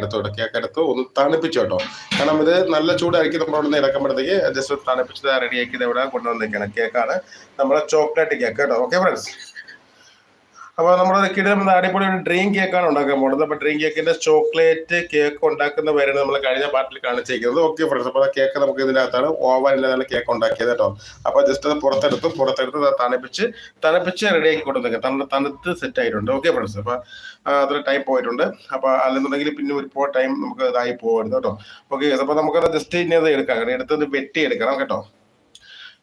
എടുത്തോട്ടെ കേക്ക് എടുത്ത് ഒന്ന് തണുപ്പിച്ചു കേട്ടോ. കാരണം ഇത് നല്ല അവിടെ നിന്ന് ഇറക്കുമ്പോഴത്തേക്ക്. ജസ്റ്റ് തണുപ്പിച്ചത് റെഡിയാക്കി ഇവിടെ കൊണ്ടുവന്നിരിക്കണം? കേക്കാണ്. നമ്മുടെ ചോക്ലേറ്റ് കേക്ക് കേട്ടോ. ഓക്കെ ഫ്രണ്ട്സ് അപ്പോൾ നമ്മുടെ കിടം അടിപൊളി ഒരു ഡ്രീം കേക്കാണ് ഉണ്ടാക്കാൻ പോകുന്നത്. അപ്പോൾ ഡ്രീം കേക്കിന്റെ ചോക്ലേറ്റ് കേക്ക് ഉണ്ടാക്കുന്ന പേരാണ് നമ്മൾ കഴിഞ്ഞ പാർട്ടിൽ കാണിച്ചിരിക്കുന്നത്. ഓക്കെ ഫ്രണ്ട്സ് അപ്പോൾ കേക്ക് നമുക്ക് ഇതിനകത്താണ് ഓവൻ ഇല്ലാതെ കേക്ക് ഉണ്ടാക്കിയത് കേട്ടോ. അപ്പോൾ ജസ്റ്റ് അത് പുറത്തെടുത്ത് പുറത്തെടുത്ത് തണുപ്പിച്ച് തണുപ്പിച്ച് ആക്കി കൊടുത്തേക്കാം തണു തണുത്ത് സെറ്റ് ആയിട്ടുണ്ട്. ഓക്കെ ഫ്രണ്ട്സ് അപ്പോൾ അത്ര ടൈം പോയിട്ടുണ്ട്. അപ്പോൾ അല്ലെന്നുണ്ടെങ്കിൽ പിന്നെ ഒരുപാട് ടൈം നമുക്ക് ഇതായി പോകരുത് കേട്ടോ. ഓക്കെ അപ്പോൾ നമുക്കത് ജസ്റ്റ് ഇനി അത് എടുക്കാം. എടുത്തത് വെട്ടി എടുക്കണം കേട്ടോ.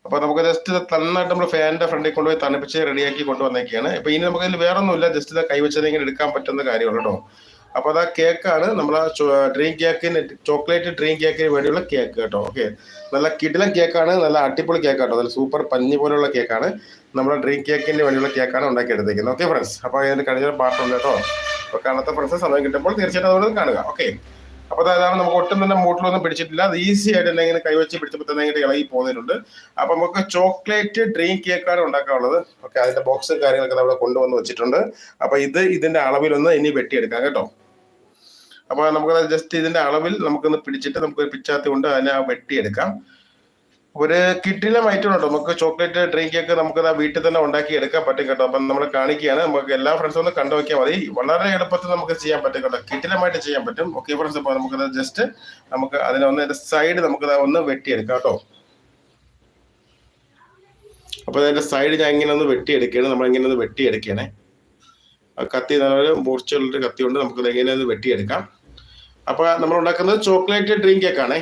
അപ്പൊ നമുക്ക് ജസ്റ്റ് നന്നായിട്ട് നമ്മൾ ഫാനിന്റെ ഫ്രണ്ടിൽ കൊണ്ടുപോയി തണുപ്പിച്ച് റെഡിയാക്കി കൊണ്ടുവന്നേക്കാണ്. ഇപ്പൊ ഇനി നമുക്ക് ഇതിൽ വേറെ ഒന്നുമില്ല ജസ്റ്റ് ഇത് കൈവച്ചത് ഇങ്ങനെ എടുക്കാൻ പറ്റുന്ന കാര്യമുള്ളൂ കേട്ടോ അപ്പൊ അതാ കേക്കാണ് നമ്മൾ ഡ്രീം കേക്കിന് ചോക്ലേറ്റ് ഡ്രീം കേക്കിന് വേണ്ടിയുള്ള കേക്ക് കേട്ടോ. ഓക്കെ നല്ല കിടിലൻ കേക്കാണ് നല്ല അടിപൊളി കേക്ക് കേട്ടോ നല്ല സൂപ്പർ പഞ്ഞി പോലെയുള്ള കേക്കാണ് നമ്മുടെ ഡ്രീം കേക്കിന് വേണ്ടിയുള്ള കേക്കാണ് ഉണ്ടാക്കിയെടുത്തേക്കുന്നത്. ഓക്കെ ഫ്രണ്ട്സ് അപ്പൊ അതിന് കഴിഞ്ഞ പാട്ടുണ്ട് കേട്ടോ അപ്പൊ കാണാത്ത ഫ്രണ്ട്സ് സമയം കിട്ടുമ്പോൾ തീർച്ചയായിട്ടും അതുകൊണ്ട് കാണുക. ഓക്കെ അപ്പൊ അതാണ് നമുക്ക് ഒട്ടും തന്നെ മൂട്ടിലൊന്നും പിടിച്ചിട്ടില്ല. അത് ഈസി ആയിട്ട് തന്നെ ഇങ്ങനെ കൈവച്ച് പിടിച്ചപ്പോൾ തന്നെ ഇങ്ങനെ ഇളകി പോകുന്നുണ്ട്. അപ്പൊ നമുക്ക് ചോക്ലേറ്റ് ഡ്രീം കേക്കാണ് ഉണ്ടാക്കാനുള്ളത്. ഓക്കെ അതിന്റെ ബോക്സും കാര്യങ്ങളൊക്കെ നമ്മൾ കൊണ്ടുവന്ന് വെച്ചിട്ടുണ്ട്. അപ്പൊ ഇത് ഇതിന്റെ അളവിലൊന്ന് ഇനി വെട്ടിയെടുക്കാം കേട്ടോ. അപ്പൊ നമുക്ക് ജസ്റ്റ് ഇതിന്റെ അളവിൽ നമുക്കൊന്ന് പിടിച്ചിട്ട് നമുക്ക് പിച്ചാത്തി കൊണ്ട് അതിനെ വെട്ടിയെടുക്കാം. ഒരു കിട്ടിലും ഐറ്റം ഉണ്ടോ? നമുക്ക് ചോക്ലേറ്റ് ഡ്രിങ്ക് ഒക്കെ നമുക്ക് വീട്ടിൽ തന്നെ ഉണ്ടാക്കി എടുക്കാൻ പറ്റും കേട്ടോ. അപ്പം നമ്മൾ കാണിക്കുകയാണ്. നമുക്ക് എല്ലാ ഫ്രണ്ട്സും ഒന്ന് കണ്ടു നോക്കിയാൽ മതി. വളരെ എളുപ്പത്തിൽ നമുക്ക് ചെയ്യാൻ പറ്റും കേട്ടോ. കിട്ടിലമായിട്ട് ചെയ്യാൻ പറ്റും. ഓക്കെ ഫ്രണ്ട്സ് അപ്പോൾ നമുക്കത് ജസ്റ്റ് നമുക്ക് അതിനെ ഒന്ന് സൈഡ് നമുക്ക് ഒന്ന് വെട്ടിയെടുക്കാം കേട്ടോ. അപ്പോൾ അതിന്റെ സൈഡ് ഞാൻ ഇങ്ങനെ ഒന്ന് വെട്ടിയെടുക്കുകയാണ്. നമ്മൾ ഇങ്ങനെ ഒന്ന് വെട്ടിയെടുക്കണേ കത്തി നല്ലൊരു മൂർച്ചയുള്ളൊരു കത്തി കൊണ്ട് നമുക്ക് ഇങ്ങനെ ഒന്ന് വെട്ടിയെടുക്കാം. അപ്പോൾ നമ്മൾ ഉണ്ടാക്കുന്നത് ചോക്ലേറ്റ് ഡ്രിങ്ക് കേക്കാണേ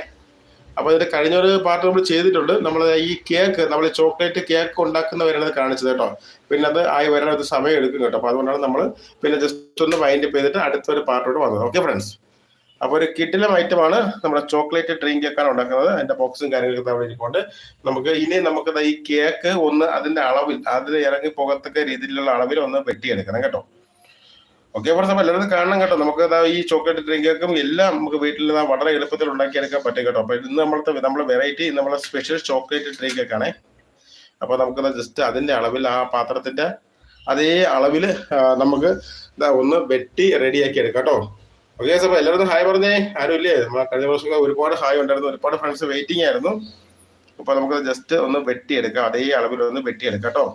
അപ്പോൾ ഇതിന്റെ കഴിഞ്ഞൊരു പാർട്ട് നമ്മൾ ചെയ്തിട്ടുണ്ട്. നമ്മൾ ഈ കേക്ക് നമ്മൾ ചോക്ലേറ്റ് കേക്ക് ഉണ്ടാക്കുന്നവരാണ് കാണിച്ചത് കേട്ടോ. പിന്നെ അത് ആയി വരാൻ ഒരു സമയം എടുക്കും കേട്ടോ. അപ്പോൾ അതുകൊണ്ടാണ് നമ്മൾ പിന്നെ ജസ്റ്റ് ഒന്ന് വൈൻഡ് അപ്പ് ചെയ്തിട്ട് അടുത്തൊരു പാർട്ടോട് വന്നത്. ഓക്കെ ഫ്രണ്ട്സ് അപ്പോൾ ഒരു കിട്ടിലം ഐറ്റമാണ് നമ്മുടെ ചോക്ലേറ്റ് ഡ്രിങ്ക് കേക്കാണ് ഉണ്ടാക്കുന്നത്. അതിന്റെ ബോക്സും കാര്യങ്ങളൊക്കെ അവിടെ ഇരിപ്പുണ്ട്. നമുക്ക് ഇനി നമുക്ക് ഈ കേക്ക് ഒന്ന് അതിന്റെ അളവിൽ അതിൽ ഇറങ്ങി പോകത്തക്ക രീതിയിലുള്ള അളവിൽ ഒന്ന് വെട്ടിയെടുക്കണം കേട്ടോ. ഓക്കെ അപ്പോൾ എല്ലാവരും കാണണം കേട്ടോ. നമുക്ക് ദാ ഈ ചോക്ലേറ്റ് ഡ്രിങ്കും എല്ലാം നമുക്ക് വീട്ടിൽ വളരെ എളുപ്പത്തിൽ ഉണ്ടാക്കിയെടുക്കാൻ പറ്റും കേട്ടോ. അപ്പൊ ഇന്ന് നമ്മളത്തെ നമ്മളെ വെറൈറ്റി നമ്മളെ സ്പെഷ്യൽ ചോക്ലേറ്റ് ഡ്രിങ്ക് ആണേ അപ്പൊ നമുക്ക് ജസ്റ്റ് അതിന്റെ അളവിൽ ആ പാത്രത്തിന്റെ അതേ അളവിൽ നമുക്ക് ഒന്ന് വെട്ടി റെഡിയാക്കി എടുക്കാം കേട്ടോ. ഓക്കെ അപ്പോൾ എല്ലാവരും ഹായ് പറഞ്ഞേ. ആരും ഇല്ലേ നമ്മളെ കഴിഞ്ഞ പ്രാവശ്യം ഒരുപാട് ഹായ് ഉണ്ടായിരുന്നു. ഒരുപാട് ഫ്രണ്ട്സ് വെയിറ്റിംഗ് ആയിരുന്നു. അപ്പോൾ നമുക്ക് ജസ്റ്റ് ഒന്ന് വെട്ടിയെടുക്കാം. അതേ അളവിൽ ഒന്ന് വെട്ടിയെടുക്കാം കേട്ടോ.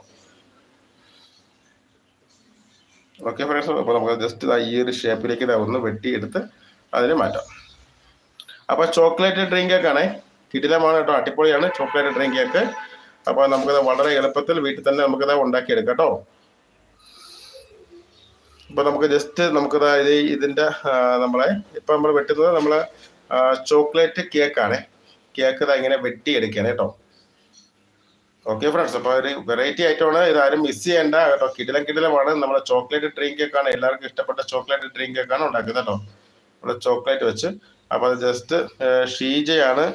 ഓക്കെ ഫ്രണ്ട്സ് അപ്പോൾ നമുക്ക് ജസ്റ്റ് ഈ ഒരു ഷേപ്പിലേക്ക് ഒന്ന് വെട്ടിയെടുത്ത് അതിനെ മാറ്റാം. അപ്പോൾ ചോക്ലേറ്റ് ഡ്രിങ്ക് കേക്കാണേ കിടിലമാണ് കേട്ടോ അടിപൊളിയാണ് ചോക്ലേറ്റ് ഡ്രിങ്ക് കേക്ക് അപ്പോൾ നമുക്കത് വളരെ എളുപ്പത്തിൽ വീട്ടിൽ തന്നെ നമുക്കത് ഉണ്ടാക്കിയെടുക്കാം കേട്ടോ. ഇപ്പൊ നമുക്ക് ജസ്റ്റ് നമുക്കത് ഇത് ഇതിന്റെ നമ്മളെ ഇപ്പൊ നമ്മൾ വെട്ടുന്നത് നമ്മളെ ചോക്ലേറ്റ് കേക്കാണ് കേക്ക് ഇങ്ങനെ വെട്ടിയെടുക്കുകയാണ് കേട്ടോ. ഓക്കെ ഫ്രണ്ട്സ് അപ്പൊ ഒരു വെറൈറ്റി ആയിട്ടുള്ള ഇതാരും മിസ് ചെയ്യേണ്ട. കേട്ടോ കിടിലം കിടിലമാണ്. നമ്മുടെ ചോക്ലേറ്റ് ഡ്രിങ്ക് കേക്കാണ് എല്ലാവർക്കും ഇഷ്ടപ്പെട്ട ചോക്ലേറ്റ് ഡ്രിങ്ക് കേക്കാണ് ഉണ്ടാക്കുന്നത് കേട്ടോ. നമ്മുടെ ചോക്ലേറ്റ് വെച്ച്. അപ്പൊ അത് ജസ്റ്റ് ഷീജയാണ്.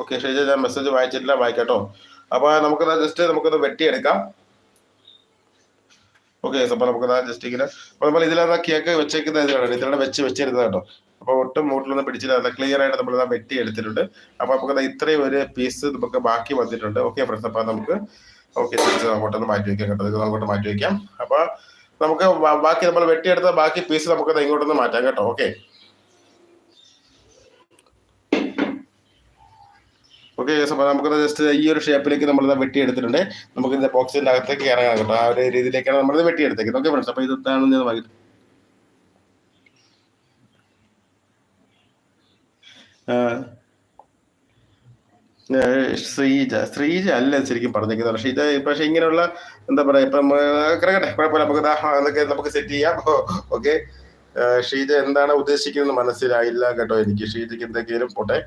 ഓക്കെ ഷീജ ഞാൻ മെസ്സേജ് വായിച്ചിട്ടില്ല വായിക്കാട്ടോ അപ്പൊ നമുക്കത് ജസ്റ്റ് നമുക്കത് വെട്ടിയെടുക്കാം. ഓക്കെ അപ്പൊ നമുക്ക് ജസ്റ്റ് ഇങ്ങനെ. അപ്പൊ നമ്മൾ കേക്ക് വെച്ചേക്കുന്ന ഇതിലാണ്. ഇതിലാണ് വെച്ച് വെച്ചിരുന്നത് കേട്ടോ. അപ്പൊ ഒട്ടും മൂട്ടിലൊന്നും പിടിച്ചില്ല. ക്ലിയർ ആയിട്ട് നമ്മൾ വെട്ടി എടുത്തിട്ടുണ്ട്. അപ്പൊ നമുക്ക് ഇത്രയും ഒരു പീസ് നമുക്ക് ബാക്കി വന്നിട്ടുണ്ട്. ഓക്കെ ഫ്രണ്ട്സ് അപ്പൊ നമുക്ക് ഓക്കെ തിരിച്ച് അങ്ങോട്ടൊന്ന് മാറ്റി വെക്കാം കേട്ടോ. അങ്ങോട്ട് മാറ്റി വെക്കാം. അപ്പൊ നമുക്ക് ബാക്കി നമ്മൾ വെട്ടിയെടുത്ത ബാക്കി പീസ് നമുക്ക് ഇങ്ങോട്ടൊന്ന് മാറ്റാം കേട്ടോ. ഓക്കെ ഓക്കെ അപ്പൊ നമുക്ക് ജസ്റ്റ് ഈ ഒരു ഷേപ്പിലേക്ക് നമ്മൾ വെട്ടി എടുത്തിട്ടുണ്ട് നമുക്ക് ഇതിന്റെ ബോക്സിന്റെ അകത്തേക്ക് ഇറങ്ങാം കേട്ടോ. ആ ഒരു രീതിയിലേക്കാണ് നമ്മൾ വെട്ടിയെടുത്തേക്കുന്നത്. ഓക്കെ ഫ്രണ്ട്സ് അപ്പൊ ഇത് ഇതാണ് ഞാൻ ശ്രീജ ശ്രീജ അല്ല ശരിക്കും പറഞ്ഞിരിക്കുന്നത്. പക്ഷേ ഇത് പക്ഷെ ഇങ്ങനെയുള്ള എന്താ പറയാ ഇപ്പം കിടക്കട്ടെ കുഴപ്പമില്ല. നമുക്ക് അതൊക്കെ നമുക്ക് സെറ്റ് ചെയ്യാം. ഓക്കെ. ഷീജ എന്താണ് ഉദ്ദേശിക്കുന്നത് മനസ്സിലായില്ല കേട്ടോ എനിക്ക്. ഷീജയ്ക്ക് എന്തെങ്കിലും പോട്ടെ.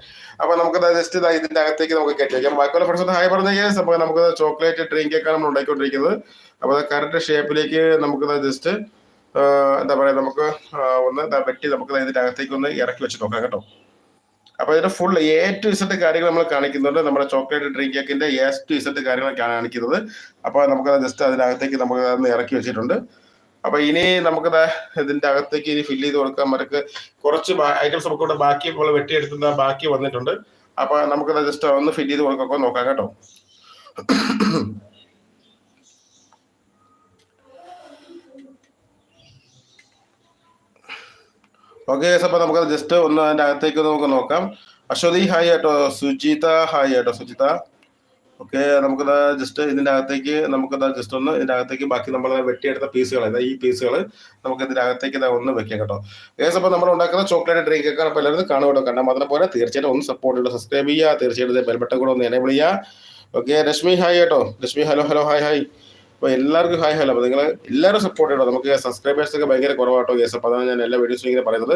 അപ്പൊ നമുക്ക് ജസ്റ്റ് ഇതിന്റെ അകത്തേക്ക് നമുക്ക് കയറ്റി വയ്ക്കാം ബാക്കിയുള്ള ഫ്രണ്ട്സ് ഹായ് പറഞ്ഞ അപ്പൊ നമുക്ക് ചോക്ലേറ്റ് ഡ്രിങ്ക് ഒക്കെ നമ്മൾ ഉണ്ടാക്കിക്കൊണ്ടിരിക്കുന്നത് അപ്പൊ കറക്റ്റ് ഷേപ്പിലേക്ക് നമുക്ക് ജസ്റ്റ് എന്താ പറയാ നമുക്ക് ഒന്ന് വെട്ടി നമുക്ക് ഇതിന്റെ അകത്തേക്ക് ഒന്ന് ഇറക്കി വെച്ച് നോക്കാം കേട്ടോ. അപ്പൊ ഇതിന്റെ ഫുൾ എ ടു ഇസഡ് കാര്യങ്ങൾ നമ്മൾ കാണിക്കുന്നുണ്ട്. നമ്മുടെ ചോക്ലേറ്റ് ഡ്രിങ്ക് കേക്കിന്റെ എ ടു ഇസഡ് കാര്യങ്ങൾ കാണിക്കുന്നത്. അപ്പൊ നമുക്ക് ജസ്റ്റ് അതിനകത്തേക്ക് നമുക്ക് ഇറക്കി വെച്ചിട്ടുണ്ട്. അപ്പൊ ഇനി നമുക്ക് ഇതിന്റെ അകത്തേക്ക് ഇനി ഫില്ല് ചെയ്ത് കൊടുക്കാൻ മറ്റൊക്കെ കുറച്ച് ഐറ്റംസ് നമുക്ക് ഇവിടെ ബാക്കി പോലെ ബാക്കി വന്നിട്ടുണ്ട്. അപ്പൊ നമുക്ക് ജസ്റ്റ് ഒന്ന് ഫില്ല് ചെയ്ത് കൊടുക്കാൻ നോക്കാം കേട്ടോ. ഓക്കെ അപ്പോൾ നമുക്ക് ജസ്റ്റ് ഒന്ന് അതിന്റെ അകത്തേക്ക് നമുക്ക് നോക്കാം. അശ്വതി ഹായ് കേട്ടോ സുജിത ഹായ് കേട്ടോ സുജിത. ഓക്കെ നമുക്കത് ജസ്റ്റ് ഇതിന്റെ അകത്തേക്ക് നമുക്കത് ജസ്റ്റ് ഒന്ന് ഇതിന്റെ അകത്തേക്ക് ബാക്കി നമ്മൾ വെട്ടിയെടുത്ത പീസുകൾ അതായത് ഈ പീസുകൾ നമുക്ക് ഇതിന്റെ അകത്തേക്ക് ഒന്ന് വെക്കാം കേട്ടോ. ഏകദേശം അപ്പോൾ നമ്മൾ ഉണ്ടാക്കുന്ന ചോക്ലേറ്റ് ഡ്രിങ്ക് ഒക്കെ അപ്പോൾ എല്ലാവരും കാണുമല്ലോ കണ്ടാൽ മാത്രം പോലെ തീർച്ചയായിട്ടും ഒന്ന് സപ്പോർട്ട് ചെയ്യുക സബ്സ്ക്രൈബ് ചെയ്യുക. തീർച്ചയായിട്ടും ബെൽബട്ടൺ കൂടെ ഒന്ന് എനേബിൾ ചെയ്യുക. ഓക്കെ രശ്മി ഹായ് കേട്ടോ Rashmi hello hello hi hi അപ്പോൾ എല്ലാവർക്കും ഹായ് ഹലോ. അപ്പോൾ നിങ്ങൾ എല്ലാവരും സപ്പോർട്ട് ചെയ്യണം. നമുക്ക് സബ്സ്ക്രൈബേഴ്സ് ഒക്കെ ഭയങ്കര കുറവാട്ടോ കേസ് അപ്പോൾ അതാണ് ഞാൻ എല്ലാ വീഡിയോസും ഇങ്ങനെ പറയുന്നത്.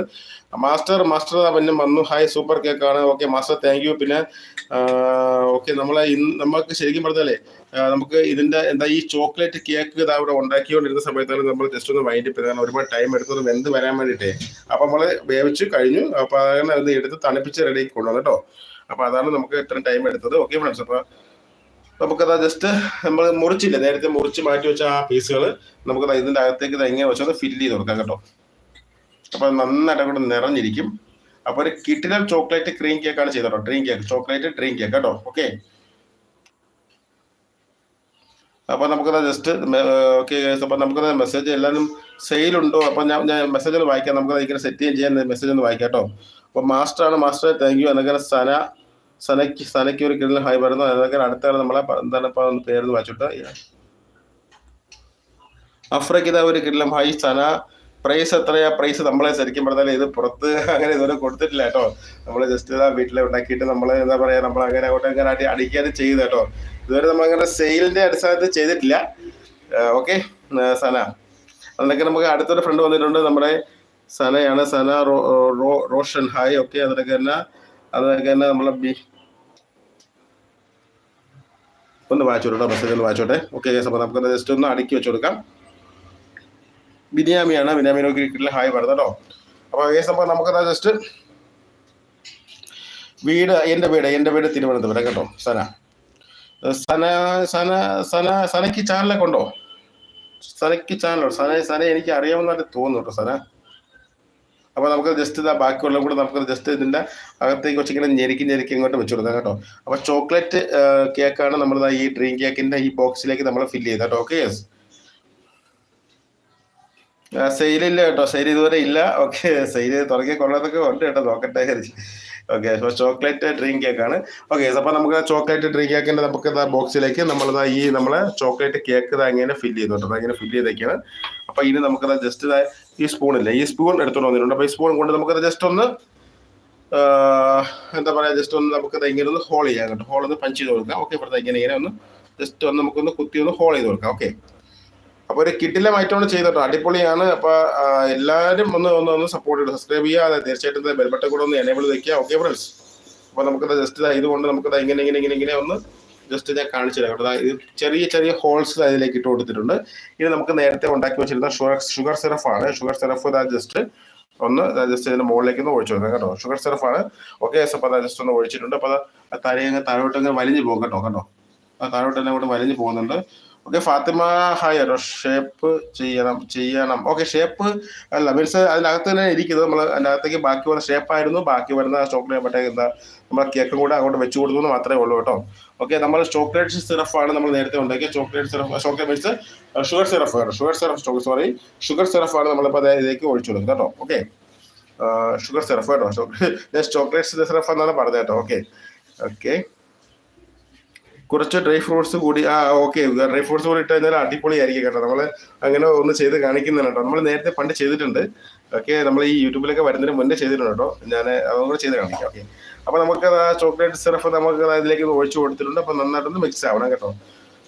മാസ്റ്റർ മാസ്റ്റർ പിന്നെ വന്നു. ഹായ് സൂപ്പർ കേക്കാണ് ഓക്കെ മാസ്റ്റർ താങ്ക് യു പിന്നെ ഓക്കെ നമ്മളെ നമുക്ക് ശരിക്കും പറഞ്ഞാലേ നമുക്ക് ഇതിന്റെ എന്താ ഈ ചോക്ലേറ്റ് കേക്ക് ഇതാ അവിടെ ഉണ്ടാക്കിക്കൊണ്ടിരുന്ന സമയത്താണ് നമ്മൾ ജസ്റ്റ് ഒന്ന് വൈൻഡ് ചെയ്ത് കാരണം ഒരുപാട് ടൈം എടുത്തത് വെന്ത് വരാൻ വേണ്ടിയിട്ടേ. അപ്പോൾ നമ്മൾ വേവിച്ച് കഴിഞ്ഞു. അപ്പോൾ അങ്ങനെ അത് എടുത്ത് തണുപ്പിച്ച് റെഡി കൊണ്ടുവന്നു കേട്ടോ. അപ്പോൾ അതാണ് നമുക്ക് ഇത്രയും ടൈം എടുത്തത്. ഓക്കെ ഫ്രണ്ട്സ് അപ്പൊ നമുക്കത് ജസ്റ്റ് നമ്മൾ മുറിച്ചില്ല? നേരത്തെ മുറിച്ച് മാറ്റി വെച്ച ആ പീസുകൾ നമുക്ക് ഇതിന്റെ അകത്തേക്ക് ഇത് എങ്ങനെ വെച്ചത് ഫില്ല് ചെയ്ത് കൊടുക്കാം കേട്ടോ. അപ്പോൾ നന്നായിട്ട് അങ്ങോട്ട് നിറഞ്ഞിരിക്കും. അപ്പോൾ ഒരു കിട്ടിലർ ചോക്ലേറ്റ് ക്രീം കേക്കാണ് ചെയ്തോ dream cake chocolate dream cake കേട്ടോ. ഓക്കെ അപ്പോൾ നമുക്കത് ജസ്റ്റ് ഓക്കെ അപ്പോൾ നമുക്കത് മെസ്സേജ് എല്ലാവരും സെയിലുണ്ടോ അപ്പൊ ഞാൻ ഞാൻ മെസ്സേജ് ഒന്ന് വായിക്കാം. നമുക്കത് ഇങ്ങനെ സെറ്റ് ചെയ്യാൻ മെസ്സേജ് ഒന്ന് വായിക്കാം കേട്ടോ. അപ്പോൾ മാസ്റ്റർ ആണ്. മാസ്റ്റർ താങ്ക് യു എന്നൊക്കെ സന സനയ്ക്ക് സനയ്ക്ക് ഒരു കിടലിൽ ഹായ് പറയുന്നു അതൊക്കെ അടുത്ത നമ്മളെ എന്താണ് പേര് വായിച്ചിട്ട് അഫ്രക്ക് ഇതാ ഒരു കിടലം ഹായ് സന. പ്രൈസ് എത്രയാ? പ്രൈസ് നമ്മളെ ശരിക്കും പറഞ്ഞാൽ ഇത് പുറത്ത് അങ്ങനെ ഇതുവരെ കൊടുത്തിട്ടില്ല കേട്ടോ. നമ്മൾ ജസ്റ്റ് ഇതാ വീട്ടിൽ ഉണ്ടാക്കിയിട്ട് നമ്മൾ എന്താ പറയാ നമ്മൾ അങ്ങനെ അങ്ങോട്ട് അങ്ങനെ അടി അടിക്കാതെ ചെയ്തു കേട്ടോ. ഇതുവരെ നമ്മൾ അങ്ങനെ സെയിലിന്റെ അടിസ്ഥാനത്തിൽ ചെയ്തിട്ടില്ല. ഓക്കെ സന. അതിനൊക്കെ നമുക്ക് അടുത്തൊരു ഫ്രണ്ട് വന്നിട്ടുണ്ട്. നമ്മുടെ സനയാണ് സന റോ- റോഷൻ. ഹായ് ഓക്കെ അതിനൊക്കെ തന്നെ അതൊക്കെ തന്നെ നമ്മളെ ഒന്ന് വായിച്ചോട്ടെ മെസ്സേജ് ഒന്ന് വായിച്ചോട്ടെ. ഓക്കെ അപ്പോൾ നമുക്ക് ജസ്റ്റ് ഒന്ന് അടുക്കി വെച്ച് കൊടുക്കാം ബിനിയാമിയാണ് ബിനിയാമിനോ ക്രിക്കറ്റിൽ ഹായ് പറഞ്ഞത് കേട്ടോ. അപ്പോൾ കേസ് അപ്പോൾ നമുക്കത് ജസ്റ്റ് വീട് എന്റെ വീട് എന്റെ വീട് തിരുവനന്തപുരം കേട്ടോ സന. സന സന സന സനയ്ക്ക് ചാനലൊക്കെ ഉണ്ടോ? സനയ്ക്ക് ചാനലുണ്ടോ? സന സന എനിക്ക് അറിയാമെന്നായിട്ട് തോന്നുന്നു കേട്ടോ സന. അപ്പോൾ നമുക്ക് ജസ്റ്റ് ഇതാ ബാക്കിയുള്ള കൂടെ നമുക്ക് ജസ്റ്റ് ഇതിന്റെ അകത്തേക്ക് വെച്ചിങ്ങനെ ഞെരുക്കി ഞെരുക്കി ഇങ്ങോട്ട് വെച്ച് കൊടുക്കാം കേട്ടോ. അപ്പോൾ ചോക്ലേറ്റ് കേക്കാണ് നമ്മൾ ഈ ഡ്രീം കേക്കിന്റെ ഈ ബോക്സിലേക്ക് നമ്മൾ ഫില്ല് ചെയ്തത് കേട്ടോ. ഓക്കെ യെസ് സെയിലില്ല കേട്ടോ. സെയിൽ ഇതുവരെ ഇല്ല. ഓക്കെ സെയിൽ തുടങ്ങിയ കൊള്ളതൊക്കെ ഉണ്ട് കേട്ടോ. നോക്കട്ടെ ഓക്കെ അപ്പോൾ ചോക്ലേറ്റ് ഡ്രീം കേക്കാണ് ഓക്കെ അപ്പോൾ നമുക്ക് ചോക്ലേറ്റ് ഡ്രീം കേക്കിന്റെ നമുക്ക് ബോക്സിലേക്ക് നമ്മളിതാ ഈ നമ്മളെ ചോക്ലേറ്റ് കേക്ക് ഇതാ ഇങ്ങനെ ഫില്ല് ചെയ്തു കേട്ടോ. ഇങ്ങനെ ഫില്ല് ചെയ്തേക്കാണ്. അപ്പോൾ ഇനി നമുക്കത് ജസ്റ്റ് ഈ സ്പൂണില്ലേ ഈ സ്പൂൺ എടുത്തോണ്ട് വന്നിട്ടുണ്ട്. അപ്പോൾ ഈ സ്പൂൺ കൊണ്ട് നമുക്കത് ജസ്റ്റ് ഒന്ന് എന്താ പറയുക ജസ്റ്റ് ഒന്ന് നമുക്കത് ഇങ്ങനെ ഒന്ന് ഹോൾ ചെയ്യാം കേട്ടോ. ഹോൾ ഒന്ന് പഞ്ച് ചെയ്ത് കൊടുക്കാം. ഓക്കെ ഇവിടുത്തെ ഇങ്ങനെ ഇങ്ങനെ ഒന്ന് ജസ്റ്റ് ഒന്ന് നമുക്കൊന്ന് കുത്തി ഒന്ന് ഹോൾ ചെയ്ത് കൊടുക്കാം. ഓക്കെ അപ്പൊ ഒരു കിട്ടിലെ മാറ്റമാണ് ചെയ്തോ അടിപൊളിയാണ്. അപ്പൊ ആ, എല്ലാവരും ഒന്ന് ഒന്ന് ഒന്ന് സപ്പോർട്ട് ചെയ്ത് സബ്സ്ക്രൈബ് ചെയ്യുക തീർച്ചയായിട്ടും ബെൽബട്ടൺ കൂടെ ഒന്ന് എനേബിൾ വെക്കുക. ഓക്കെ ഫ്രണ്ട്സ് അപ്പൊ നമുക്കത് ജസ്റ്റ് ഇതുകൊണ്ട് നമുക്കത് ഇങ്ങനെ ഇങ്ങനെ ഇങ്ങനെ ഇങ്ങനെ ഒന്ന് ജസ്റ്റ് ഞാൻ കാണിച്ചു തരാം. കേട്ടോ ഇത് ചെറിയ ചെറിയ ഹോൾസ് അതിലേക്ക് ഇട്ട് കൊടുത്തിട്ടുണ്ട്. ഇത് നമുക്ക് നേരത്തെ ഉണ്ടാക്കി വെച്ചിരുന്ന ഷുഗർ ഷുഗർ ആണ്. ഷുഗർ സിറഫ് ഇതാ ജസ്റ്റ് ഒന്ന് ജസ്റ്റ് ഇതിന്റെ മുകളിലേക്ക് ഒന്ന് ഒഴിച്ചു കൊടുക്കാം കേട്ടോ. ഷുഗർ സിറഫ് ആണ്. ഓക്കെ അപ്പൊ അതാ ജസ്റ്റ് ഒന്ന് ഒഴിച്ചിട്ടുണ്ട്. അപ്പൊ അത് തലയങ്ങ് താഴോട്ട് അങ്ങ് വലിഞ്ഞു പോകും കേട്ടോ കേട്ടോ ആ താഴോട്ട് എല്ലാം വലിഞ്ഞു പോകുന്നുണ്ട്. ഓക്കെ ഫാത്തിമ ഹായ് കേട്ടോ ഷേപ്പ് ചെയ്യണം ചെയ്യണം. ഓക്കെ ഷേപ്പ് അല്ല മീൻസ് അതിനകത്ത് തന്നെ ഇരിക്കുന്നത് നമ്മൾ അതിനകത്തേക്ക് ബാക്കി വന്ന ഷേപ്പ് ആയിരുന്നു. ബാക്കി വരുന്ന ചോക്ലേറ്റ് മറ്റേ എന്താ നമ്മളെ കേക്കും കൂടെ അങ്ങോട്ട് വെച്ച് കൊടുത്തു എന്ന് മാത്രമേ ഉള്ളൂ കേട്ടോ. ഓക്കെ നമ്മൾ ചോക്ലേറ്റ് സിറഫ് ആണ് നമ്മൾ നേരത്തെ ഉണ്ടാക്കിയ chocolate syrup chocolate means sugar syrup sugar syrup sorry sugar syrup ആണ് നമ്മളിപ്പോൾ ഇതിലേക്ക് ഒഴിച്ചു കൊടുക്കുന്നത് കേട്ടോ. ഓക്കെ ഷുഗർ സിറഫ് കേട്ടോ. ചോക്ലേറ്റ് ചോക്ലേറ്റ് സിറഫ് എന്നാണ് പറഞ്ഞത് കേട്ടോ. ഓക്കെ ഓക്കെ കുറച്ച് ഡ്രൈ ഫ്രൂട്ട്സ് കൂടി ആ ഓക്കെ ഡ്രൈ ഫ്രൂട്ട്സ് കൂടി ഇട്ട് കഴിഞ്ഞാൽ അടിപൊളിയായിരിക്കും കേട്ടോ. നമ്മൾ അങ്ങനെ ഒന്ന് ചെയ്ത് കാണിക്കുന്നതാണ് കേട്ടോ. നമ്മൾ നേരത്തെ പണ്ട് ചെയ്തിട്ടുണ്ട്. ഓക്കെ നമ്മൾ ഈ യൂട്യൂബിലൊക്കെ വരുന്നതിന് മുന്നേ ചെയ്തിട്ടുണ്ട് കേട്ടോ. ഞാൻ അതും കൂടെ ചെയ്ത് കാണിക്കാം. ഓക്കെ. അപ്പോൾ നമുക്ക് ആ ചോക്ലേറ്റ് സിറഫ് നമുക്ക് അതിലേക്ക് ഒഴിച്ചു കൊടുത്തിട്ടുണ്ട്. അപ്പോൾ നന്നായിട്ടൊന്ന് മിക്സ് ആവണം കേട്ടോ.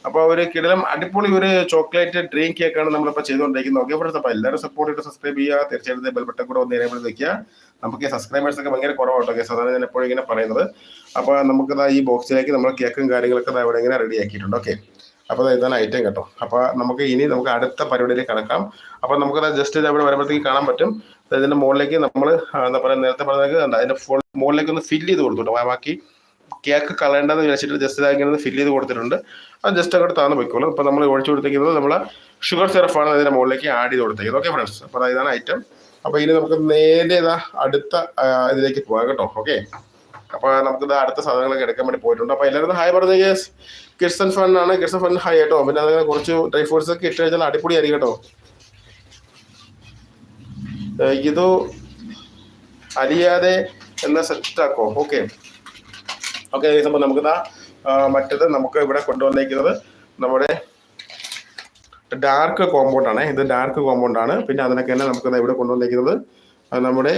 അപ്പോൾ ഒരു കിടലം അടിപൊളി ഒരു ചോക്ലേറ്റ് ഡ്രീം കേക്കാണ് നമ്മളിപ്പോൾ ചെയ്തുകൊണ്ടിരിക്കുന്നത്. ഓക്കെ ഫ്രണ്ട്സ് അപ്പോൾ എല്ലാവരും സപ്പോർട്ട് ചെയ്ത് സബ്സ്ക്രൈബ് ചെയ്യുക. തീർച്ചയായിട്ടും ബെൽ ബട്ടൺ കൂടെ ഒന്ന് നേരെ വെക്കുക. നമുക്ക് സബ്സ്ക്രൈബേഴ്സ് ഒക്കെ ഭയങ്കര കുറവാട്ടോ കേസ് അതാണ് ഞാൻ എപ്പോഴും ഇങ്ങനെ പറയുന്നത്. അപ്പോൾ നമുക്ക് ഈ ബോക്സിലേക്ക് നമ്മൾ കേക്കും കാര്യങ്ങളൊക്കെ ഇവിടെ ഇങ്ങനെ റെഡി ആക്കിയിട്ടുണ്ട്. ഓക്കെ അപ്പോൾ ഇതാണ് ഐറ്റം കേട്ടോ. അപ്പോൾ നമുക്ക് ഇനി നമുക്ക് അടുത്ത പരിപാടിയിലേക്ക് കടക്കാം. അപ്പോൾ നമുക്കത് ജസ്റ്റ് ഇത് അവിടെ വരുമ്പോഴത്തേക്ക് കാണാൻ പറ്റും. ഇതിന്റെ മുകളിലേക്ക് നമ്മൾ എന്താ പറയുക നേരത്തെ പറഞ്ഞത് അതിന്റെ ഫുൾ മുകളിലേക്ക് ഒന്ന് ഫില്ല് ചെയ്ത് കൊടുത്തു ബാക്കി കേക്ക് കളയേണ്ടെന്ന് വിചാരിച്ചിട്ട് ജസ്റ്റ് ഇതാക്കി ഫില്ല് ചെയ്ത് കൊടുത്തിട്ടുണ്ട്. അത് ജസ്റ്റ് അങ്ങോട്ട് താന്ന് പോയിക്കോളും. അപ്പോൾ നമ്മൾ ഒഴിച്ചു കൊടുത്തേക്കുന്നത് നമ്മൾ ഷുഗർ സിറഫാണ് അതിന്റെ മുകളിലേക്ക് ആഡ് ചെയ്ത് കൊടുത്തിരിക്കുന്നത് ഓക്കെ ഫ്രണ്ട്സ് അപ്പോൾ ഇതാണ് ഐറ്റം അപ്പോൾ ഇനി നമുക്ക് നേരെ ഇതാ അടുത്ത ഇതിലേക്ക് പോകാം കേട്ടോ. ഓക്കെ അപ്പോൾ നമുക്ക് ഇത് അടുത്ത സാധനങ്ങളൊക്കെ എടുക്കാൻ വേണ്ടി പോയിട്ടുണ്ട്. അപ്പോൾ എല്ലാവരും ഹായ് പറഞ്ഞ കിഡ്സൺ ഫൺ ആണ്. കിഡ്സൺ ഫൺ ഹായ് കേട്ടോ. പിന്നെ അതിനെ കുറച്ച് ഡ്രൈ ഫ്രൂട്ട്സ് ഒക്കെ ഇട്ട് കഴിഞ്ഞാൽ അടിപൊളിയായിരിക്കും കേട്ടോ. ഇത് അലിയാതെ എന്ന സെറ്റ് ആക്കോ? ഓക്കെ ഓക്കെ അപ്പോൾ നമുക്ക് മറ്റത് നമുക്ക് ഇവിടെ കൊണ്ടുവന്നേക്കുന്നത് നമ്മുടെ ഡാർക്ക് കോമ്പൗണ്ട് ആണ്. ഇത് ഡാർക്ക് കോമ്പൗണ്ട് ആണ്. പിന്നെ അതിനൊക്കെ തന്നെ നമുക്ക് ഇവിടെ കൊണ്ടുവന്നിരിക്കുന്നത് നമ്മുടെ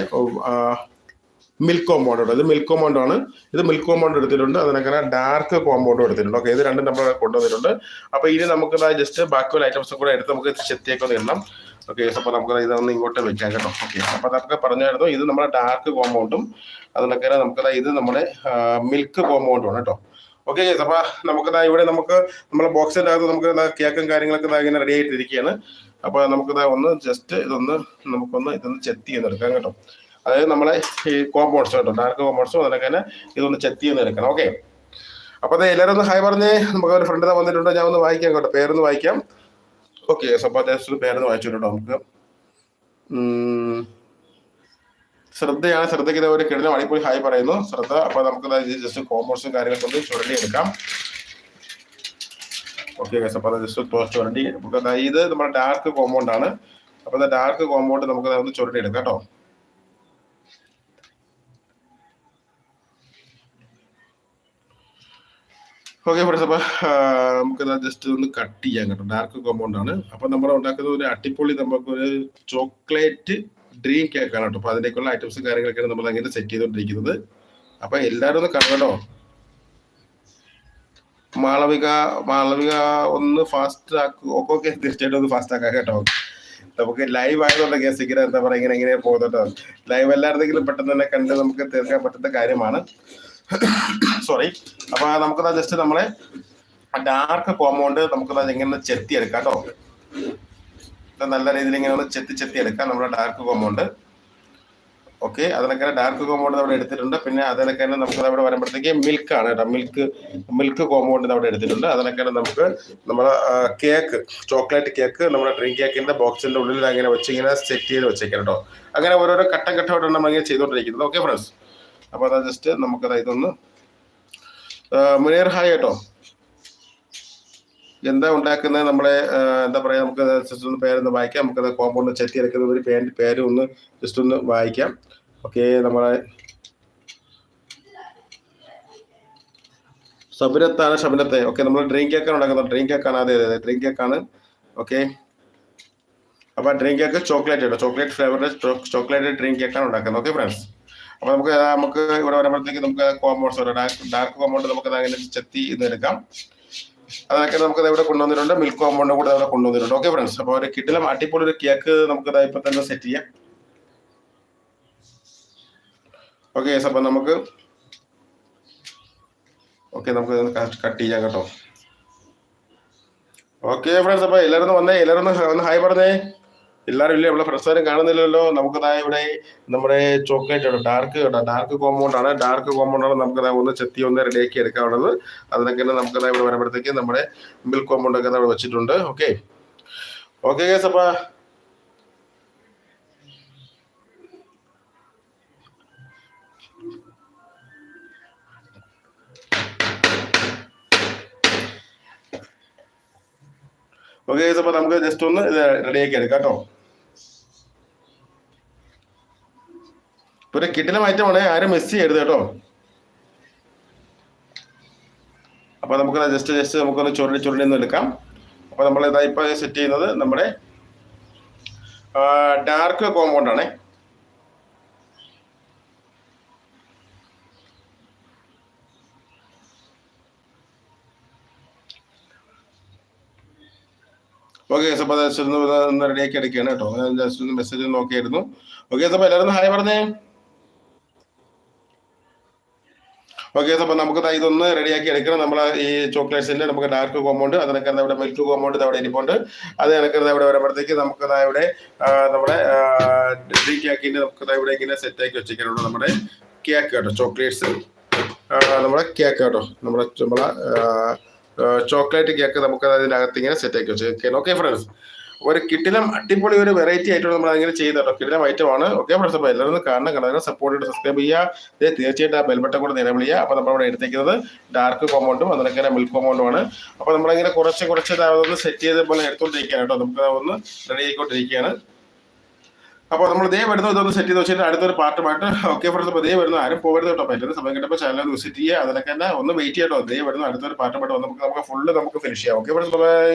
മിൽക്ക് കോമ്പൗണ്ട് ഉണ്ട് ഇത് മിൽക്ക് കോമ്പൗണ്ട് ആണ്. ഇത് മിൽക്ക് കോമ്പൗണ്ട് എടുത്തിട്ടുണ്ട്. അതിനൊക്കെ ഡാർക്ക് കോമ്പൗണ്ടും എടുത്തിട്ടുണ്ട്. ഓക്കെ ഇത് രണ്ടും നമ്മൾ കൊണ്ടുവന്നിട്ടുണ്ട്. അപ്പോൾ ഇനി നമുക്ക് ജസ്റ്റ് ബാക്കിയുള്ള ഐറ്റംസ് കൂടെ എടുത്ത് നമുക്ക് ചെത്തിയൊക്കെ ഇടണം. ഓക്കെ അപ്പോൾ നമുക്ക് ഇതൊന്ന് ഇങ്ങോട്ട് വെക്കാം കേട്ടോ. ഓക്കെ അപ്പോൾ അതൊക്കെ പറഞ്ഞായിരുന്നു ഇത് നമ്മുടെ ഡാർക്ക് കോമ്പൗണ്ടും അതിനൊക്കെ നമുക്ക് ഇത് നമ്മുടെ മിൽക്ക് കോമ്പൗണ്ടും ആണ് കേട്ടോ. ഓക്കെ അപ്പൊ നമുക്ക് ഇവിടെ നമുക്ക് നമ്മുടെ ബോക്സിന്റെ അകത്ത് നമുക്ക് കേക്കും കാര്യങ്ങളൊക്കെ ഇങ്ങനെ റെഡി ആയിട്ടിരിക്കുകയാണ് അപ്പൊ നമുക്ക് ഒന്ന് ജസ്റ്റ് ഇതൊന്ന് നമുക്കൊന്ന് ഇതൊന്ന് ചെത്തി ചെയ്യുന്ന എടുക്കാം കേട്ടോ. അതായത് നമ്മളെ ഈ കോമ്പൗണ്ട്സ് കേട്ടോ ഡാർക്ക് കോമ്പൗണ്ട്സും അതിനൊക്കെ തന്നെ ഇതൊന്ന് ചെത്തി ചെയ്യുന്ന എടുക്കണം ഓക്കെ അപ്പൊ അതെ എല്ലാവരും ഒന്ന് ഹായ് പറഞ്ഞേ നമുക്ക് ഒരു ഫ്രണ്ട് വന്നിട്ടുണ്ട് ഞാൻ ഒന്ന് വായിക്കാം കേട്ടോ പേരൊന്ന് വായിക്കാം. ഓക്കെ അപ്പൊ അദ്ദേഹത്തിന് പേരൊന്ന് വായിച്ചു കേട്ടോ നമുക്ക്. ശ്രദ്ധയാണ് ശ്രദ്ധയ്ക്ക് ഇതേ ഒരു കിടന്ന പോയി ഹായ് പറയുന്നു. ശ്രദ്ധ അപ്പൊ നമുക്ക് ജസ്റ്റ് കോമേഴ്സും കാര്യങ്ങളൊക്കെ ഒന്ന് ചുരണ്ടി എടുക്കാം ഓക്കെ അപ്പൊ ജസ്റ്റ് ചുരണ്ടി. നമുക്ക് ഇത് നമ്മുടെ ഡാർക്ക് കോമ്പൗണ്ട് ആണ്. അപ്പൊ ഡാർക്ക് കോമ്പൗണ്ട് നമുക്ക് ഒന്ന് ചുരണ്ടി എടുക്കാം കേട്ടോ. ഓക്കെ ഫ്രണ്ട്സ് അപ്പൊ നമുക്ക് ജസ്റ്റ് ഒന്ന് കട്ട് ചെയ്യാൻ കേട്ടോ. ഡാർക്ക് കോമ്പൗണ്ട് ആണ്. അപ്പൊ നമ്മൾ ഉണ്ടാക്കുന്നത് ഒരു അട്ടിപ്പൊളി നമുക്ക് ഒരു ചോക്ലേറ്റ് ഡ്രീം കേക്ക് ആണ് കേട്ടോ. അപ്പൊ അതിലേക്കുള്ള ഐറ്റംസും കാര്യങ്ങളൊക്കെയാണ് നമ്മൾ അങ്ങനെ സെറ്റ് ചെയ്തുകൊണ്ടിരിക്കുന്നത്. അപ്പൊ എല്ലാവരും ഒന്ന് കാണട്ടോ മാളവിക മാളവിക ഒന്ന് ഫാസ്റ്റ് ആക്കും. Okay okay. തീർച്ചയായിട്ടും ഒന്ന് ഫാസ്റ്റ് ആക്കാം കേട്ടോ. നമുക്ക് ലൈവ് ആയതുകൊണ്ട് കേസ് ഇങ്ങനെ എന്താ പറയുക ഇങ്ങനെ ഇങ്ങനെ പോകുന്നുണ്ടോ ലൈവ് എല്ലായിരുന്നെങ്കിലും പെട്ടെന്ന് തന്നെ കണ്ട് നമുക്ക് തീർക്കാൻ പറ്റുന്ന കാര്യമാണ്. സോറി അപ്പൊ നമുക്ക് ജസ്റ്റ് നമ്മളെ ഡാർക്ക് കോമ്പൗണ്ട് നമുക്ക് എങ്ങനെ ചെത്തി എടുക്കാം കേട്ടോ. നല്ല രീതിയിൽ ഇങ്ങനെ ചെത്തി ചെത്തി എടുക്കാം. നമ്മുടെ ഡാർക്ക് കോമ്പൗണ്ട് ഓക്കെ അതിനൊക്കെ ഡാർക്ക് കോമ്പൗണ്ട് അവിടെ എടുത്തിട്ടുണ്ട്. പിന്നെ അതിനൊക്കെ തന്നെ നമുക്ക് അവിടെ വരുമ്പോഴത്തേക്ക് മിൽക്ക് ആണ് കേട്ടോ. മിൽക്ക് മിൽക്ക് കോമ്പൗണ്ട് അവിടെ എടുത്തിട്ടുണ്ട്. അതിനൊക്കെ നമുക്ക് നമ്മുടെ കേക്ക് ചോക്ലേറ്റ് കേക്ക് നമ്മുടെ ഡ്രിങ്ക് കേക്കിന്റെ ബോക്സിന്റെ ഉള്ളിൽ അങ്ങനെ വെച്ച് ഇങ്ങനെ സെറ്റ് ചെയ്ത് വെച്ചേക്കാം കേട്ടോ. അങ്ങനെ ഓരോരോ ഘട്ടം ഘട്ടമായിട്ടാണ് നമ്മൾ ഇങ്ങനെ ചെയ്തുകൊണ്ടിരിക്കുന്നത്. ഓക്കെ ഫ്രണ്ട്സ് അപ്പോൾ അതാ ജസ്റ്റ് നമുക്കത് ഇതൊന്ന് മുനീർ ഹായ് കേട്ടോ. എന്താ ഉണ്ടാക്കുന്നത്? നമ്മളെ എന്താ പറയാ നമുക്ക് ജസ്റ്റ് ഒന്ന് പേരൊന്ന് വായിക്കാം. നമുക്കത് കോമ്പൗണ്ട് ചെത്തി എടുക്കുന്ന ഒരു പേര് പേര് ഒന്ന് ജസ്റ്റ് ഒന്ന് വായിക്കാം. ഓക്കെ നമ്മളെ ശബരത്താണ് ശബരത്തെ. ഓക്കെ നമ്മൾ ഡ്രിങ്ക് കേക്കാണ് ഉണ്ടാക്കുന്നത്. ഡ്രിങ്ക് കേക്കാണ് അതെ അതെ ഡ്രിങ്ക് കേക്കാണ് ഓക്കെ അപ്പൊ ഡ്രിങ്ക് കേക്ക് ചോക്ലേറ്റ് ആണ് ചോക്ലേറ്റ് ഫ്ലേവറിന്റെ ചോക്ലേറ്റ് ഡ്രിങ്ക് കേക്കാണ് ഉണ്ടാക്കുന്നത്. ഓക്കെ ഫ്രണ്ട്സ് അപ്പൊ നമുക്ക് നമുക്ക് ഇവിടെ വരുമ്പോഴത്തേക്ക് നമുക്ക് കോമ്പൗണ്ട്സ് ഡാർക്ക് കോമ്പൗണ്ട് നമുക്ക് അങ്ങനെ ചെത്തി ഇന്ന് എടുക്കാം അതൊക്കെ നമുക്ക് ഇവിടെ കൊണ്ടുവന്നിട്ടുണ്ട്. മിൽക്ക് കോമ്പൗണ്ട് കൂടെ ഇവിടെ കൊണ്ടുവന്നിട്ടുണ്ട്. ഓക്കെ ഫ്രണ്ട്സ് അപ്പോൾ ഒരു കിട്ടിലും അടിപൊളി ഒരു കേക്ക് നമുക്ക് ഇപ്പൊ തന്നെ സെറ്റ് ചെയ്യാം. ഓക്കെ അപ്പൊ നമുക്ക് ഓക്കെ നമുക്ക് കട്ട് ചെയ്യാം കേട്ടോ. ഓക്കെ ഫ്രണ്ട്സ് അപ്പൊ എല്ലാരും വന്നേ. എല്ലാരും ഒന്ന് ഹായ് പറഞ്ഞേ. എല്ലാവരും ഇല്ലേ? നമ്മളെ ഫ്രണ്ട്സ് ആരും കാണുന്നില്ലല്ലോ. നമുക്ക് ദാ ഇവിടെ നമ്മുടെ ചോക്ലേറ്റ് ആണ് ഡാർക്ക് കേട്ടോ ഡാർക്ക് കോമ്പൗണ്ട് ആണ്. ഡാർക്ക് കോമ്പൗണ്ട് ആണ് നമുക്ക് ദാ ഒന്ന് ചെത്തി ഒന്ന് റെഡിയാക്കി എടുക്കാവുന്നത് അതിനൊക്കെ തന്നെ നമുക്ക് ദാ ഇവിടെ വരുമ്പോഴത്തേക്ക് നമ്മുടെ മിൽക്ക് കോമ്പൗണ്ട് ഒക്കെ അവിടെ വെച്ചിട്ടുണ്ട്. ഓക്കെ ഓക്കെ ഗേസ് അപ്പൊ ഓക്കെ ഗൈസ് അപ്പൊ നമുക്ക് ജസ്റ്റ് ഒന്ന് ഇത് റെഡിയാക്കി എടുക്കാം കേട്ടോ. ഒരു കിട്ടിലും ഐറ്റമാണ് ആരും മിസ് ചെയ്യരുത് കേട്ടോ. അപ്പൊ നമുക്ക് ജസ്റ്റ് ജസ്റ്റ് നമുക്കൊന്ന് ചുരുളി ചുരുളി ഒന്ന് എടുക്കാം. അപ്പൊ നമ്മൾ ഇതാ ഇപ്പോൾ സെറ്റ് ചെയ്യുന്നത് നമ്മുടെ ഡാർക്ക് കോമ്പൗണ്ട് ഓക്കെ അപ്പൊ ജസ്റ്റ് ഒന്ന് റെഡിയാക്കി എടുക്കുകയാണ് കേട്ടോ. ജസ്റ്റ് ഒന്ന് മെസ്സേജ് നോക്കിയായിരുന്നു. ഓക്കെ അപ്പൊ എല്ലാവരും ഹായ് പറഞ്ഞേ? ഓക്കെ അപ്പൊ നമുക്ക് ഇതൊന്ന് റെഡിയാക്കി എടുക്കണം. നമ്മൾ ഈ ചോക്ലേറ്റ്സിന്റെ നമുക്ക് ഡാർക്ക് കോമ്പൗണ്ട് അത് അതിനൊക്കെ ഇവിടെ മിൽക്ക് കോമ്പൗണ്ട് അവിടെ ഇരിപ്പുണ്ട്. അത് കണക്ക് ഇവിടെ വരുമ്പോഴത്തേക്ക് നമുക്ക് ഇവിടെ നമ്മുടെ ഡ്രീ കേക്കിന്റെ നമുക്ക് ഇവിടെ ഇങ്ങനെ സെറ്റ് ആക്കി വെച്ചിരിക്കുന്നുള്ളൂ നമ്മുടെ കേക്ക് കേട്ടോ ചോക്ലേറ്റ്സ് നമ്മുടെ കേക്ക് കേട്ടോ. നമ്മുടെ നമ്മളെ ചോക്ലേറ്റ് കേക്ക് നമുക്ക് അതിനകത്ത് ഇങ്ങനെ സെറ്റ് ആക്കി വെച്ചേക്കാം ഓക്കെ ഫ്രണ്ട്സ് ഒരു കിട്ടിലും അടിപൊളി ഒരു വെറൈറ്റി ആയിട്ടാണ് നമ്മൾ അങ്ങനെ ചെയ്യുന്നത് കേട്ടോ. കിടിലം ഐറ്റം ആണ്. ഓക്കെ ഫ്രണ്ട്സ് അപ്പോൾ എല്ലാവരും കാണണം കണ്ടതിനെ സപ്പോർട്ട് ചെയ്ത് സബ്സ്ക്രൈബ് ചെയ്യുക. തീർച്ചയായിട്ടും ആ ബെൽബട്ടം കൂടെ നിലവിൽ ചെയ്യുക അപ്പോൾ നമ്മൾ ഇവിടെ എടുത്തേക്കുന്നത് ഡാർക്ക് കോമ്പൗണ്ടും അതിനൊക്കെ മിൽക്ക് കോമ്പൗണ്ടും ആണ്. അപ്പോൾ നമ്മളിങ്ങനെ കുറച്ച് കുറച്ച് ഒന്ന് സെറ്റ് ചെയ്ത് പോലെ എടുത്തുകൊണ്ടിരിക്കുകയാണ് കേട്ടോ. നമുക്ക് ഒന്ന് റെഡി ആയിക്കൊണ്ടിരിക്കുകയാണ്. അപ്പോൾ നമ്മൾ ദേ വരുന്നു ഇതൊന്ന് സെറ്റ് ചെയ്ത് വെച്ചിട്ട് അടുത്തൊരു പാർട്ടുമായിട്ട് ഓക്കെ ഫ്രണ്ട്സ് അപ്പോൾ ദേ വരുന്ന ആരും പോകരുത് കേട്ടോ. പറ്റുന്ന സമയം കിട്ടുമ്പോൾ ചാനൽ വിസിറ്റ് ചെയ്യുക. അതിനൊക്കെ തന്നെ ഒന്ന് വെയിറ്റ് ചെയ്യട്ടോ. ദേ വരുന്നു അടുത്തൊരു പാർട്ടുമായിട്ട് വന്ന് നമുക്ക് നമുക്ക് ഫുള്ള് നമുക്ക് ഫിനിഷ് ചെയ്യാം. Okay friends bye